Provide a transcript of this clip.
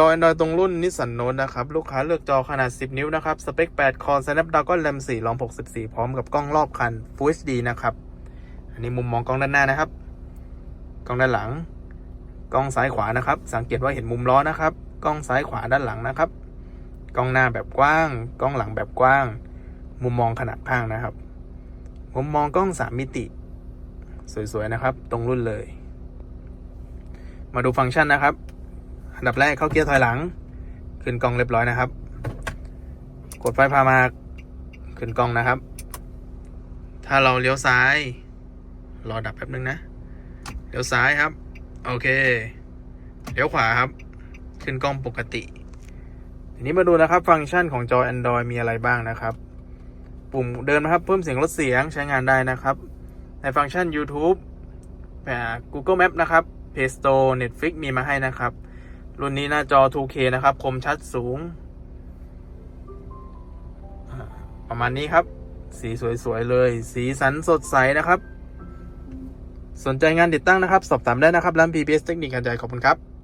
จอ Android ตรงรุ่นนิสสันโน e นะครับ ลูกค้าเลือกจอขนาด 10 นิ้วนะครับ สเปค 8 คอ Snapdragon RAM 4 ROM 64 พร้อมกับกล้องรอบคัน Full HD นะครับ อันนี้มุมมองกล้องด้านหน้านะครับ กล้องด้านหลัง กล้องซ้ายขวานะครับ สังเกตว่าเห็นมุมล้อนะครับ กล้องซ้ายขวาด้านหลังนะครับ กล้องหน้าแบบกว้าง กล้องหลังแบบกว้าง มุมมองขนาดข้างนะครับ มุมมองกล้อง 3 มิติ สวยๆนะครับ ตรงรุ่นเลย มาดูฟังก์ชันนะครับ อันดับแรกเข้าเกียร์ถอยหลัง ขึ้นกล้องเรียบร้อยนะครับ กดไฟพามาขึ้นกล้องนะครับ ถ้าเราเลี้ยวซ้าย รอดับแป๊บนึงนะ เลี้ยวซ้ายครับ โอเค เลี้ยวขวาครับ ขึ้นกล้องปกติทีนี้มาดูนะครับ ฟังก์ชันของจอ Android มีอะไรบ้างนะครับ ปุ่มเดินนะครับ เพิ่มเสียงลดเสียงใช้งานได้นะครับ ในฟังก์ชัน YouTube แบบ Google Map นะครับ Play Store Netflix มีมาให้นะครับ รุ่นนี้หน้าจอ 2K นะครับ คมชัดสูง ประมาณนี้ครับ สีสวยๆเลย สีสันสดใสนะครับ สนใจงานติดตั้งนะครับ สอบถามได้นะครับร้าน PPS เทคนิคกันใจขอบคุณครับ